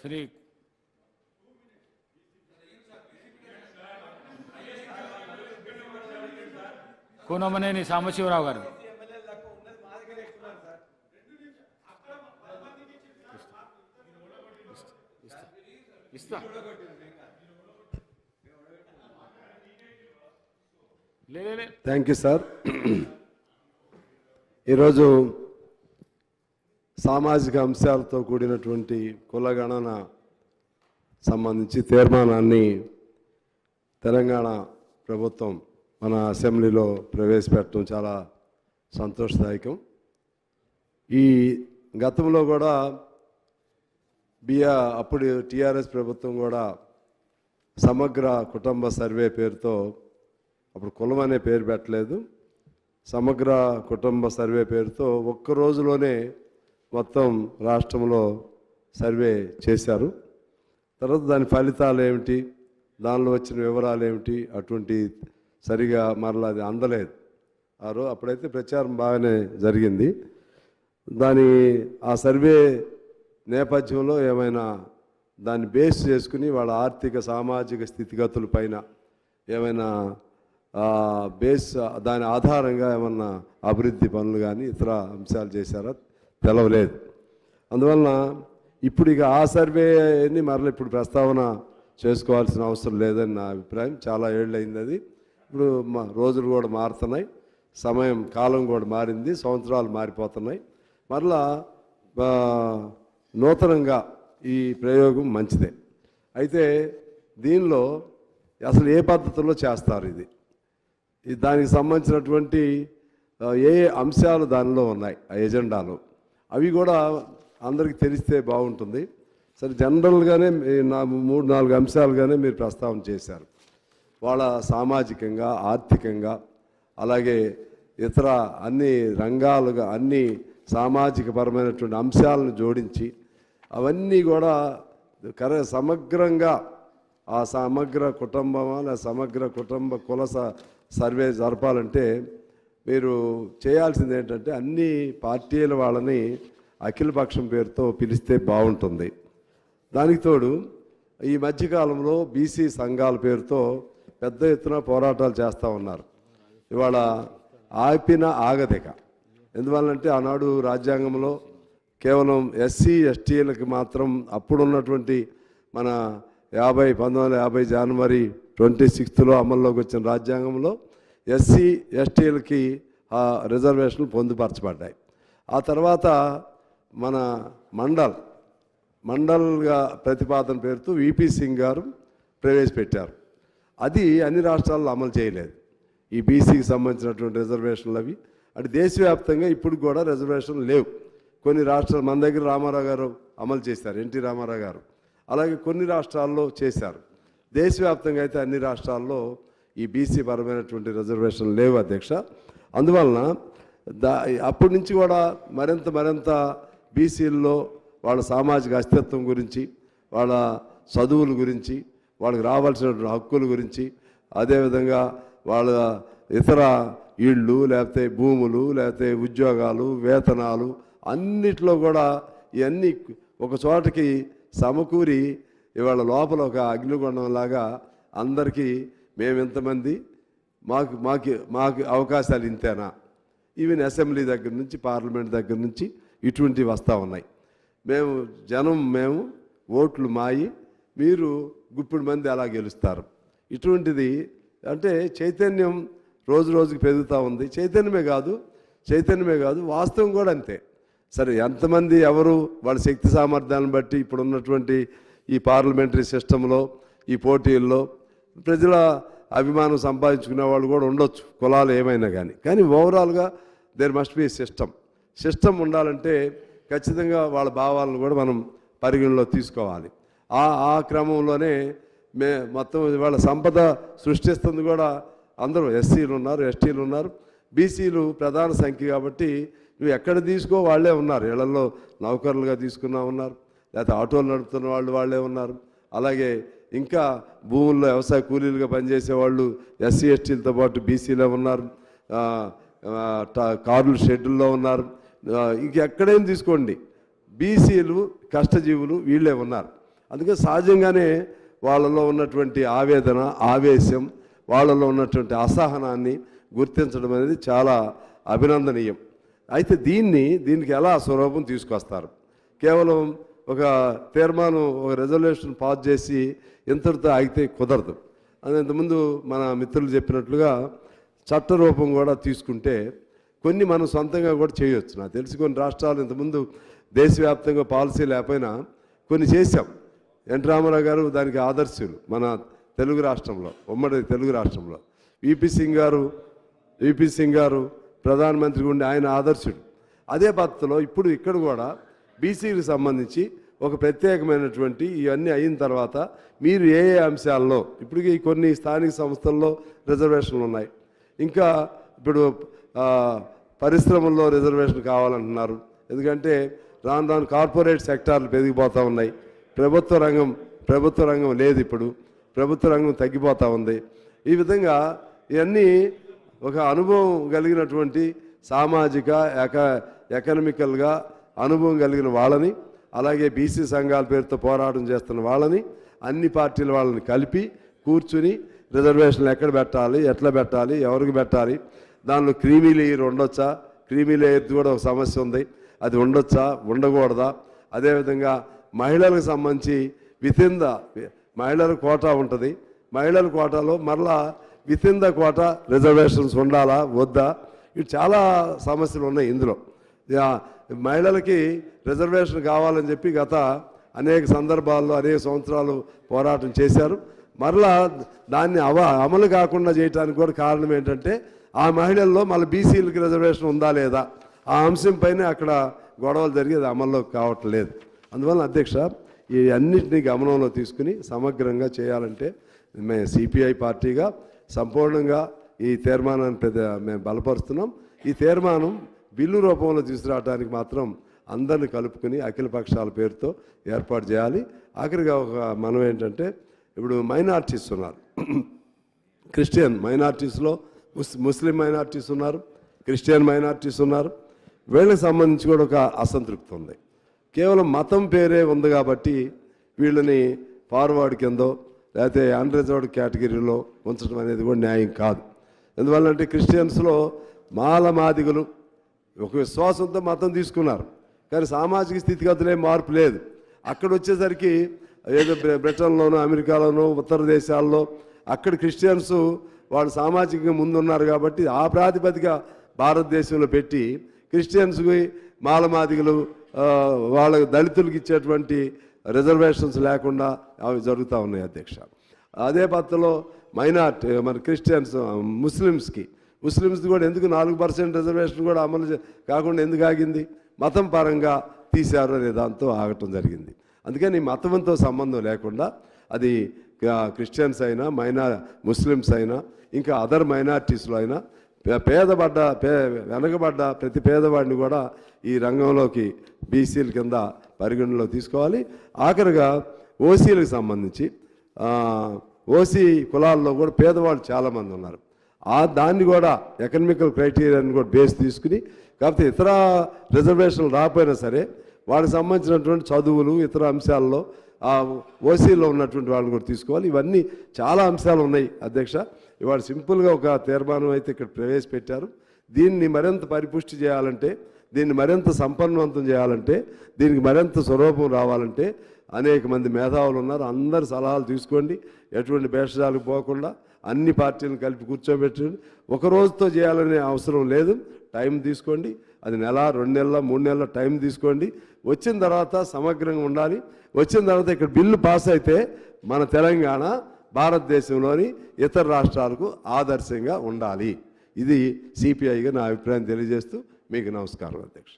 శ్రీ కూనమనేని సాంబశివరావు గారు ఇస్తా లే లే, లే థ్యాంక్ యూ సార్ ఈరోజు సామాజిక అంశాలతో కూడినటువంటి కులగణన సంబంధించి తీర్మానాన్ని తెలంగాణ ప్రభుత్వం మన అసెంబ్లీలో ప్రవేశపెట్టడం చాలా సంతోషదాయకం. ఈ గతంలో కూడా బిఆర్ అప్పుడు టీఆర్ఎస్ ప్రభుత్వం కూడా సమగ్ర కుటుంబ సర్వే పేరుతో అప్పుడు కులం అనే పేరు పెట్టలేదు. సమగ్ర కుటుంబ సర్వే పేరుతో ఒక్క రోజులోనే మొత్తం రాష్ట్రంలో సర్వే చేశారు. తర్వాత దాని ఫలితాలు ఏమిటి? దానిలో వచ్చిన వివరాలు ఏమిటి? అటువంటి సరిగా మరలా అది అందలేదు. ఆ రోజు అప్పుడైతే ప్రచారం బాగానే జరిగింది. దాని ఆ సర్వే నేపథ్యంలో ఏమైనా దాన్ని బేస్ చేసుకుని వాళ్ళ ఆర్థిక సామాజిక స్థితిగతుల పైన ఏమైనా బేస్ దాని ఆధారంగా ఏమన్నా అభివృద్ధి పనులు కానీ ఇతర అంశాలు చేశారా? తెలవలేదు. అందువలన ఇప్పుడు ఇక ఆ సర్వేని మరల ఇప్పుడు ప్రస్తావన చేసుకోవాల్సిన అవసరం లేదని నా అభిప్రాయం. చాలా ఏళ్ళైంది అది. ఇప్పుడు మా రోజులు కూడా మారుతున్నాయి. సమయం కాలం కూడా మారింది. సంవత్సరాలు మారిపోతున్నాయి. మరలా నూతనంగా ఈ ప్రయోగం మంచిదే. అయితే దీనిలో అసలు ఏ పద్ధతిలో చేస్తారు ఇది? దానికి సంబంధించినటువంటి ఏ ఏ అంశాలు దానిలో ఉన్నాయి? ఆ ఎజెండాలో. అవి కూడా అందరికీ తెలిస్తే బాగుంటుంది. సరే జనరల్గానే నా మూడు నాలుగు అంశాలుగానే మీరు ప్రస్తావన చేశారు. వాళ్ళ సామాజికంగా ఆర్థికంగా అలాగే ఇతర అన్ని రంగాలుగా అన్ని సామాజిక పరమైనటువంటి అంశాలను జోడించి అవన్నీ కూడా కర సమగ్రంగా ఆ సమగ్ర కుటుంబమా సమగ్ర కుటుంబ కుల సర్వే జరపాలంటే మీరు చేయాల్సింది ఏంటంటే అన్ని పార్టీల వాళ్ళని అఖిలపక్షం పేరుతో పిలిస్తే బాగుంటుంది. దానికి తోడు ఈ మధ్యకాలంలో బీసీ సంఘాల పేరుతో పెద్ద ఎత్తున పోరాటాలు చేస్తూ ఉన్నారు. ఇవాళ ఆపిన ఆగదిక. ఎందువల్లంటే ఆనాడు రాజ్యాంగంలో కేవలం ఎస్సీ ఎస్టీలకు మాత్రం అప్పుడున్నటువంటి మన యాభై పంతొమ్మిది వందల యాభై జనవరి ట్వంటీ సిక్స్త్లో అమల్లోకి వచ్చిన రాజ్యాంగంలో ఎస్సీ ఎస్టీలకి ఆ రిజర్వేషన్లు పొందుపరచబడ్డాయి. ఆ తర్వాత మన మండల్ మండల్గా ప్రతిపాదన పేరుతో విపి సింగ్ గారు ప్రవేశపెట్టారు. అది అన్ని రాష్ట్రాల్లో అమలు చేయలేదు. ఈ బీసీకి సంబంధించినటువంటి రిజర్వేషన్లు అవి. అంటే దేశవ్యాప్తంగా ఇప్పుడు కూడా రిజర్వేషన్లు లేవు. కొన్ని రాష్ట్రాలు మన దగ్గర రామారావు గారు అమలు చేశారు ఎన్టీ రామారావు గారు. అలాగే కొన్ని రాష్ట్రాల్లో చేశారు. దేశవ్యాప్తంగా అయితే అన్ని రాష్ట్రాల్లో ఈ బీసీ పరమైనటువంటి రిజర్వేషన్ లేవు అధ్యక్ష. అందువలన దా అప్పటి నుంచి కూడా మరింత మరింత బీసీల్లో వాళ్ళ సామాజిక అస్తిత్వం గురించి వాళ్ళ చదువుల గురించి వాళ్ళకి రావాల్సినటువంటి హక్కుల గురించి అదేవిధంగా వాళ్ళ ఇతర ఇళ్ళు లేకపోతే భూములు లేకపోతే ఉద్యోగాలు వేతనాలు అన్నిట్లో కూడా ఇవన్నీ ఒక చోటకి సమకూరి ఇవాళ లోపల ఒక అగ్నిగుండంలాగా అందరికీ మేము ఇంతమంది మాకు మాకు మాకు అవకాశాలు ఇంతేనా? ఈవెన్ అసెంబ్లీ దగ్గర నుంచి పార్లమెంట్ దగ్గర నుంచి ఇటువంటివి వస్తూ ఉన్నాయి. మేము జనం మేము ఓట్లు మాయి మీరు గుప్పిడి మంది అలా గెలుస్తారు. ఇటువంటిది అంటే చైతన్యం రోజు రోజుకి పెరుగుతూ ఉంది. చైతన్యమే కాదు చైతన్యమే కాదు వాస్తవం కూడా అంతే. సరే ఎంతమంది ఎవరు వాళ్ళ శక్తి సామర్థ్యాలను బట్టి ఇప్పుడు ఉన్నటువంటి ఈ పార్లమెంటరీ సిస్టంలో ఈ పోటీల్లో ప్రజల అభిమానం సంపాదించుకునే వాళ్ళు కూడా ఉండొచ్చు కులాలు ఏమైనా కానీ. కానీ ఓవరాల్గా there must be system system ఉండాలంటే ఖచ్చితంగా వాళ్ళ భావాలను కూడా మనం పరిగణలో తీసుకోవాలి. ఆ ఆ క్రమంలోనే మే మొత్తం వాళ్ళ సంపద సృష్టిస్తుంది కూడా అందరూ. ఎస్సీలు ఉన్నారు ఎస్టీలు ఉన్నారు. బీసీలు ప్రధాన సంఖ్య కాబట్టి నువ్వు ఎక్కడ తీసుకో వాళ్ళే ఉన్నారు. ఇళ్ళలో నౌకర్లుగా తీసుకున్నా ఉన్నారు. లేకపోతే ఆటోలు నడుపుతున్న వాళ్ళు వాళ్ళే ఉన్నారు. అలాగే ఇంకా భూముల్లో వ్యవసాయ కూలీలుగా పనిచేసే వాళ్ళు ఎస్సీ ఎస్టీలతో పాటు బీసీలో ఉన్నారు. కార్లు షెడ్యూల్లో ఉన్నారు. ఇంక ఎక్కడైనా తీసుకోండి. బీసీలు కష్టజీవులు వీళ్ళే ఉన్నారు. అందుకే సహజంగానే వాళ్ళలో ఉన్నటువంటి ఆవేదన ఆవేశం వాళ్ళలో ఉన్నటువంటి అసహనాన్ని గుర్తించడం అనేది చాలా అభినందనీయం. అయితే దీన్ని దీనికి ఎలా స్వరూపం తీసుకొస్తారు? కేవలం ఒక తీర్మానం ఒక రెజల్యూషన్ పాస్ చేసి ఇంతటితో ఆగితే కుదరదు. అది ఇంతకుముందు మన మిత్రులు చెప్పినట్లుగా చట్టరూపం కూడా తీసుకుంటే కొన్ని మనం సొంతంగా కూడా చేయొచ్చు. నాకు తెలిసి కొన్ని రాష్ట్రాలు ఇంతకుముందు దేశవ్యాప్తంగా పాలసీ లేకపోయినా కొన్ని చేశాం. ఎన్. రామారావు గారు దానికి ఆదర్శులు మన తెలుగు రాష్ట్రంలో ఉమ్మడి తెలుగు రాష్ట్రంలో. విపి సింగ్ గారు విపి సింగ్ గారు ప్రధానమంత్రి ఉండి ఆయన ఆదర్శుడు అదే పద్ధతిలో ఇప్పుడు ఇక్కడ కూడా బీసీకి సంబంధించి ఒక ప్రత్యేకమైనటువంటి ఇవన్నీ అయిన తర్వాత మీరు ఏ ఏ అంశాల్లో ఇప్పటికీ కొన్ని స్థానిక సంస్థల్లో రిజర్వేషన్లు ఉన్నాయి. ఇంకా ఇప్పుడు పరిశ్రమల్లో రిజర్వేషన్ కావాలంటున్నారు. ఎందుకంటే రాను రాను కార్పొరేట్ సెక్టార్లు పెరిగిపోతూ ఉన్నాయి. ప్రభుత్వ రంగం ప్రభుత్వ రంగం లేదు ఇప్పుడు. ప్రభుత్వ రంగం తగ్గిపోతూ ఉంది. ఈ విధంగా ఇవన్నీ ఒక అనుభవం కలిగినటువంటి సామాజిక ఎక ఎకనమికల్గా అనుభవం కలిగిన వాళ్ళని అలాగే బీసీ సంఘాల పేరుతో పోరాటం చేస్తున్న వాళ్ళని అన్ని పార్టీల వాళ్ళని కలిపి కూర్చుని రిజర్వేషన్లు ఎక్కడ పెట్టాలి ఎట్లా పెట్టాలి ఎవరికి పెట్టాలి దానిలో క్రీమీ లేయర్ ఉండొచ్చా? క్రీమీ లేయర్ కూడా ఒక సమస్య ఉంది. అది ఉండొచ్చా? ఉండకూడదా? అదేవిధంగా మహిళలకు సంబంధించి వితిన్ ద మహిళల కోటా ఉంటుంది. మహిళల కోటాలో మరలా వితిన్ ద కోటా రిజర్వేషన్స్ ఉండాలా? వద్దా? ఇవి చాలా సమస్యలు ఉన్నాయి ఇందులో. మహిళలకి రిజర్వేషన్ కావాలని చెప్పి గత అనేక సందర్భాల్లో అనేక సంవత్సరాలు పోరాటం చేశారు. మరలా దాన్ని అవ అమలు కాకుండా చేయడానికి కూడా కారణం ఏంటంటే ఆ మహిళల్లో మళ్ళీ బీసీలకి రిజర్వేషన్ ఉందా లేదా? ఆ అంశంపైనే అక్కడ గొడవలు జరిగేది అమల్లో కావట్లేదు అందువల్ల అధ్యక్ష ఈ అన్నింటినీ గమనంలో తీసుకుని సమగ్రంగా చేయాలంటే మేము సిపిఐ పార్టీగా సంపూర్ణంగా ఈ తీర్మానాన్ని పెద్ద మేము బలపరుస్తున్నాం. ఈ తీర్మానం బిల్లు రూపంలో తీసుకురావడానికి మాత్రం అందరిని కలుపుకుని అఖిల పక్షాల పేరుతో ఏర్పాటు చేయాలి. ఆఖరిగా ఒక మనం ఏంటంటే ఇప్పుడు మైనార్టీస్ ఉన్నారు. క్రిస్టియన్ మైనార్టీస్లో ముస్ ముస్లిం మైనార్టీస్ ఉన్నారు క్రిస్టియన్ మైనార్టీస్ ఉన్నారు. వీళ్ళకి సంబంధించి కూడా ఒక అసంతృప్తి ఉంది. కేవలం మతం పేరే ఉంది కాబట్టి వీళ్ళని ఫార్వర్డ్ కిందో లేకపోతే అన్రిజర్వ్డ్ కేటగిరీలో ఉంచడం అనేది కూడా న్యాయం కాదు. ఎందువల్లంటే క్రిస్టియన్స్లో మాల మాదిగలు ఒక విశ్వాసంతో మతం తీసుకున్నారు. కానీ సామాజిక స్థితిగతులే మార్పు లేదు. అక్కడ వచ్చేసరికి ఏదో బ్రిటన్లోనో అమెరికాలోనో ఉత్తర దేశాల్లో అక్కడ క్రిస్టియన్స్ వాళ్ళు సామాజికంగా ముందున్నారు కాబట్టి ఆ ప్రాతిపదిక భారతదేశంలో పెట్టి క్రిస్టియన్స్కి మాలమాదిగలు వాళ్ళ దళితులకు ఇచ్చేటువంటి రిజర్వేషన్స్ లేకుండా అవి జరుగుతూ ఉన్నాయి అధ్యక్ష. అదే పద్ధతిలో మైనార్టీ మన క్రిస్టియన్స్ ముస్లిమ్స్కి ముస్లిమ్స్ కూడా ఎందుకు నాలుగు పర్సెంట్ రిజర్వేషన్ కూడా అమలు కాకుండా ఎందుకు ఆగింది? మతం పరంగా తీశారు అనే దాంతో ఆగటం జరిగింది. అందుకని మతంతో సంబంధం లేకుండా అది క్రిస్టియన్స్ అయినా మైనా ముస్లిమ్స్ అయినా ఇంకా అదర్ మైనార్టీస్లో అయినా పే- పేదపడ్డ పే వెనకబడ్డ ప్రతి పేదవాడిని కూడా ఈ రంగంలోకి బీసీల కింద పరిగణనలో తీసుకోవాలి. ఆఖరిగా ఓసీలకు సంబంధించి ఓసీ కులాల్లో కూడా పేదవాళ్ళు చాలామంది ఉన్నారు. ఆ దాన్ని కూడా ఎకనమికల్ క్రైటీరియాని కూడా బేస్ తీసుకుని కాకపోతే ఇతర రిజర్వేషన్లు రాకపోయినా సరే వాటికి సంబంధించినటువంటి చదువులు ఇతర అంశాల్లో ఆ ఓసీలో ఉన్నటువంటి వాళ్ళని కూడా తీసుకోవాలి. ఇవన్నీ చాలా అంశాలు ఉన్నాయి అధ్యక్ష. ఇవాళ సింపుల్గా ఒక తీర్మానం అయితే ఇక్కడ ప్రవేశపెట్టారు. దీన్ని మరింత పరిపుష్టి చేయాలంటే దీన్ని మరింత సంపన్నవంతం చేయాలంటే దీనికి మరింత స్వరూపం రావాలంటే అనేక మంది మేధావులు ఉన్నారు. అందరు సలహాలు తీసుకోండి. ఎటువంటి భేషజాలకు పోకుండా అన్ని పార్టీలను కలిపి కూర్చోబెట్టండి. ఒక రోజుతో చేయాలనే అవసరం లేదు. టైం తీసుకోండి. అది నెల రెండు నెలల మూడు నెలల టైం తీసుకోండి. వచ్చిన తర్వాత సమగ్రంగా ఉండాలి. వచ్చిన తర్వాత ఇక్కడ బిల్లు పాస్ అయితే మన తెలంగాణ భారతదేశంలోని ఇతర రాష్ట్రాలకు ఆదర్శంగా ఉండాలి. ఇది సిపిఐగా నా అభిప్రాయం తెలియజేస్తూ మీకు నమస్కారం అధ్యక్ష